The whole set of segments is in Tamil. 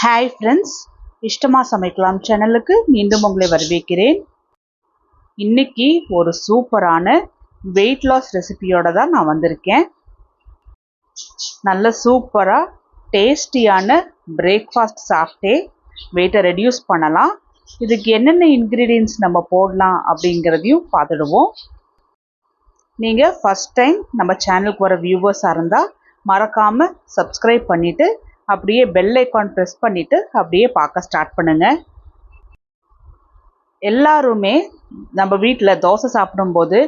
ஹாய் ஃப்ரெண்ட்ஸ் இஷ்டமாக சமைக்கலாம் சேனலுக்கு மீண்டும் உங்களை வரவேற்கிறேன். இன்னைக்கு ஒரு சூப்பரான வெயிட் லாஸ் ரெசிபியோட தான் நான் வந்திருக்கேன். நல்ல சூப்பராக டேஸ்டியான பிரேக்ஃபாஸ்ட் சாப்பிட்டே வெயிட்டை ரெடியூஸ் பண்ணலாம். இதுக்கு என்னென்ன இன்க்ரீடியன்ஸ் நம்ம போடலாம் அப்படிங்கிறதையும் பார்த்துடுவோம். நீங்கள் ஃபஸ்ட் டைம் நம்ம சேனலுக்கு வர வியூவர்ஸாக இருந்தால் மறக்காமல் சப்ஸ்கிரைப் பண்ணிவிட்டு அப்படியே பெல் ஐக்கான் ப்ரெஸ் பண்ணிவிட்டு அப்படியே பார்க்க ஸ்டார்ட் பண்ணுங்கள் எல்லாருமே நம்ம வீட்டில் தோசை சாப்பிடும்போது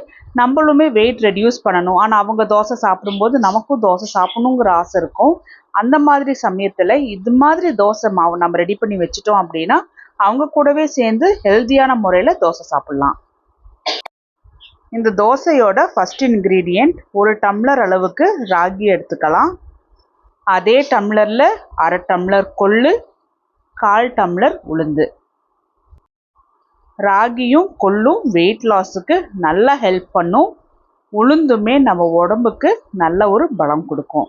நம்மளுமே வெயிட் ரெடியூஸ் பண்ணணும். ஆனால் அவங்க தோசை சாப்பிடும்போது நமக்கும் தோசை சாப்பிடணுங்கிற ஆசை இருக்கும். அந்த மாதிரி சமயத்தில் இது மாதிரி தோசை மாவு நம்ம ரெடி பண்ணி வச்சுட்டோம் அப்படின்னா அவங்க கூடவே சேர்ந்து ஹெல்த்தியான முறையில் தோசை சாப்பிட்லாம். இந்த தோசையோட ஃபஸ்ட் இன்க்ரீடியண்ட் ஒரு டம்ளர் அளவுக்கு ராகி எடுத்துக்கலாம். அதே டம்ளரில் அரை டம்ளர் கொள்ளு கால் டம்ளர் உளுந்து. ராகியும் கொள்ளும் வெயிட் லாஸுக்கு நல்லா ஹெல்ப் பண்ணும். உளுந்துமே நம்ம உடம்புக்கு நல்ல ஒரு பலம் கொடுக்கும்.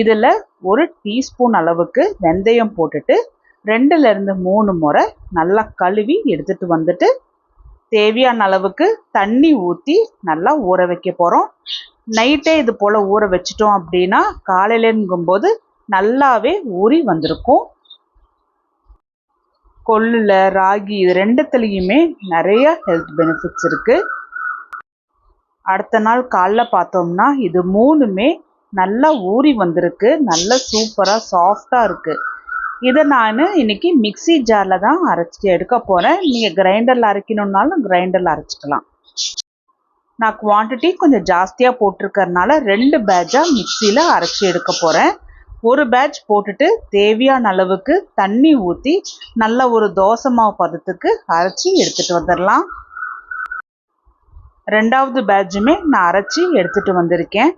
இதில் ஒரு டீஸ்பூன் அளவுக்கு வெந்தயம் போட்டுட்டு ரெண்டுலேருந்து மூணு முறை நல்லா கழுவி எடுத்துகிட்டு வந்துட்டு தேவையான அளவுக்கு தண்ணி ஊற்றி நல்லா ஊற வைக்க போகிறோம் நைட்டே இது போல் ஊற வச்சிட்டோம் அப்படின்னா காலையிலங்கும்போது நல்லாவே ஊறி வந்திருக்கும். கொள்ளில் ராகி இது ரெண்டுத்துலேயுமே நிறைய ஹெல்த் பெனிஃபிட்ஸ் இருக்குது அடுத்த நாள் காலைல பார்த்தோம்னா இது மூணுமே நல்லா ஊறி வந்திருக்கு. நல்லா சூப்பராக சாஃப்டாக இருக்குது இதை நான் இன்னைக்கு மிக்சி ஜாரில் தான் அரைச்சி எடுக்க போகிறேன் நீங்கள் கிரைண்டரில் அரைக்கணுன்னாலும் கிரைண்டரில் அரைச்சிக்கலாம். நான் குவான்டிட்டி கொஞ்சம் ஜாஸ்தியாக போட்டிருக்கறனால ரெண்டு பேட்சாக மிக்சியில் அரைச்சி எடுக்க போகிறேன் ஒரு பேட்ச் போட்டுட்டு தேவையான அளவுக்கு தண்ணி ஊற்றி நல்ல ஒரு தோசை மாவு பதத்துக்கு அரைச்சி எடுத்துகிட்டு வந்துடலாம் ரெண்டாவது பேட்சுமே நான் அரைச்சி எடுத்துகிட்டு வந்திருக்கேன்.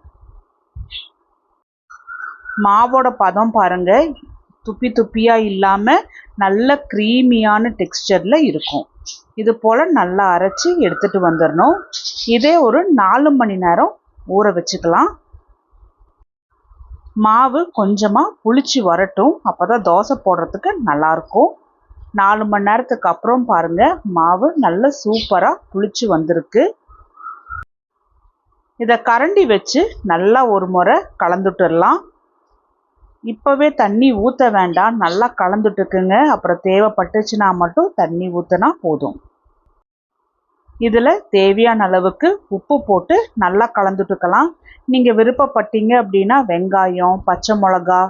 மாவோட பதம் பாருங்கள் துப்பி துப்பியாக இல்லாமல் நல்ல க்ரீமியான டெக்ஸ்டரில் இருக்கும். இது போல் நல்லா அரைச்சி எடுத்துகிட்டு வந்துடணும். இதே ஒரு நாலு மணி நேரம் ஊற வச்சுக்கலாம். மாவு கொஞ்சமாக புளிச்சு வரட்டும். அப்போ தான் தோசை போடுறதுக்கு நல்லாயிருக்கும் நாலு மணி நேரத்துக்கு அப்புறம் பாருங்கள் மாவு நல்ல சூப்பராக புளிச்சு வந்திருக்கு. இதை கரண்டி வச்சு நல்லா ஒரு முறை கலந்துட்டுடலாம் இப்போவே தண்ணி ஊற்ற வேண்டாம். நல்லா கலந்துட்டுக்குங்க. அப்புறம் தேவைப்பட்டுச்சுன்னா மட்டும் தண்ணி ஊற்றினா போதும். இதில் தேவையான அளவுக்கு உப்பு போட்டு நல்லா கலந்துட்டுக்கலாம். நீங்கள் விருப்பப்பட்டீங்க அப்படின்னா வெங்காயம் பச்சை மிளகா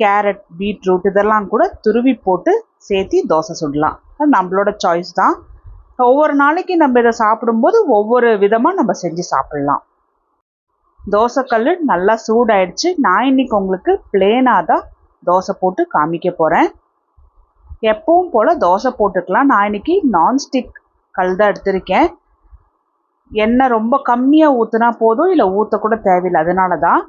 கேரட் பீட்ரூட் இதெல்லாம் கூட துருவி போட்டு சேர்த்தி தோசை சுடலாம். அது நம்மளோட சாய்ஸ் தான். ஒவ்வொரு நாளைக்கு நம்ம இதை சாப்பிடும்போது ஒவ்வொரு விதமாக நம்ம செஞ்சு சாப்பிட்லாம். தோசைக்கல் நல்லா சூடாயிடுச்சு. நான் இன்னைக்கு உங்களுக்கு பிளேனாக தான் தோசை போட்டு காமிக்க போகிறேன் எப்பவும் போல் தோசை போட்டுக்கலாம். நான் இன்னைக்கு நான்ஸ்டிக் கல் தான் எடுத்திருக்கேன். எண்ணெய் ரொம்ப கம்மியாக ஊற்றுனா போதும் இல்லை ஊற்றக்கூட தேவையில்லை. அதனால தான்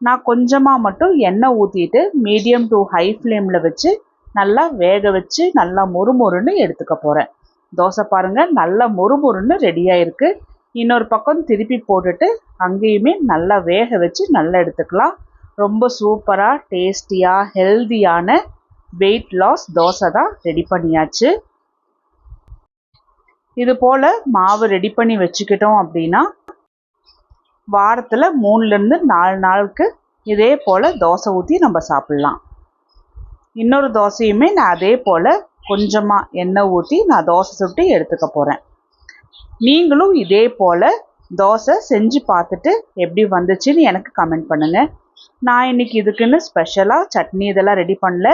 நான் கொஞ்சமாக மட்டும் எண்ணெய் ஊற்றிட்டு மீடியம் டு ஹை ஃப்ளேமில் வச்சு நல்லா வேக வச்சு நல்லா மொறுமொறுன்னு எடுத்துக்க போகிறேன் தோசை பாருங்கள் நல்லா மொறுமொறுன்னு ரெடியாக இருக்குது இன்னொரு பக்கம் திருப்பி போட்டுட்டு அங்கேயுமே நல்லா வேக வச்சு நல்லா எடுத்துக்கலாம். ரொம்ப சூப்பராக டேஸ்டியாக ஹெல்தியான வெயிட் லாஸ் தோசை தான் ரெடி பண்ணியாச்சு. இது போல் மாவு ரெடி பண்ணி வச்சுக்கிட்டோம் அப்படின்னா வாரத்தில் மூணுலேருந்து நாலு நாளுக்கு இதே போல் தோசை ஊற்றி நம்ம சாப்பிட்லாம். இன்னொரு தோசையுமே நான் அதே போல் கொஞ்சமாக எண்ணெய் ஊற்றி நான் தோசை சுட்டு எடுத்துக்க போகிறேன் நீங்களும் இதே போல் தோசை செஞ்சு பார்த்துட்டு எப்படி வந்துச்சுன்னு எனக்கு கமெண்ட் பண்ணுங்கள் நான் இன்னைக்கு இதுக்குன்னு ஸ்பெஷலாக சட்னி இதெல்லாம் ரெடி பண்ணல.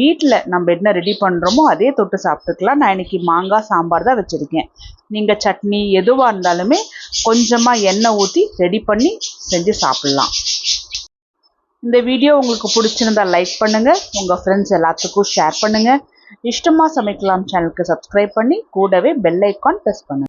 வீட்டில் நம்ம என்ன ரெடி பண்ணுறோமோ அதே தொட்டு சாப்பிட்டுக்கலாம். நான் இன்னைக்கு மாங்காய் சாம்பார் தான் வச்சுருக்கேன். நீங்கள் சட்னி எதுவாக இருந்தாலுமே கொஞ்சமாக எண்ணெய் ஊற்றி ரெடி பண்ணி செஞ்சு சாப்பிட்லாம். இந்த வீடியோ உங்களுக்கு பிடிச்சிருந்தா லைக் பண்ணுங்கள் உங்கள் ஃப்ரெண்ட்ஸ் எல்லாத்துக்கும் ஷேர் பண்ணுங்கள் இஷ்டமாக சமைக்கலாம் சேனலுக்கு சப்ஸ்கிரைப் பண்ணி கூடவே பெல் ஐக்கான் ப்ரெஸ் பண்ணுங்கள்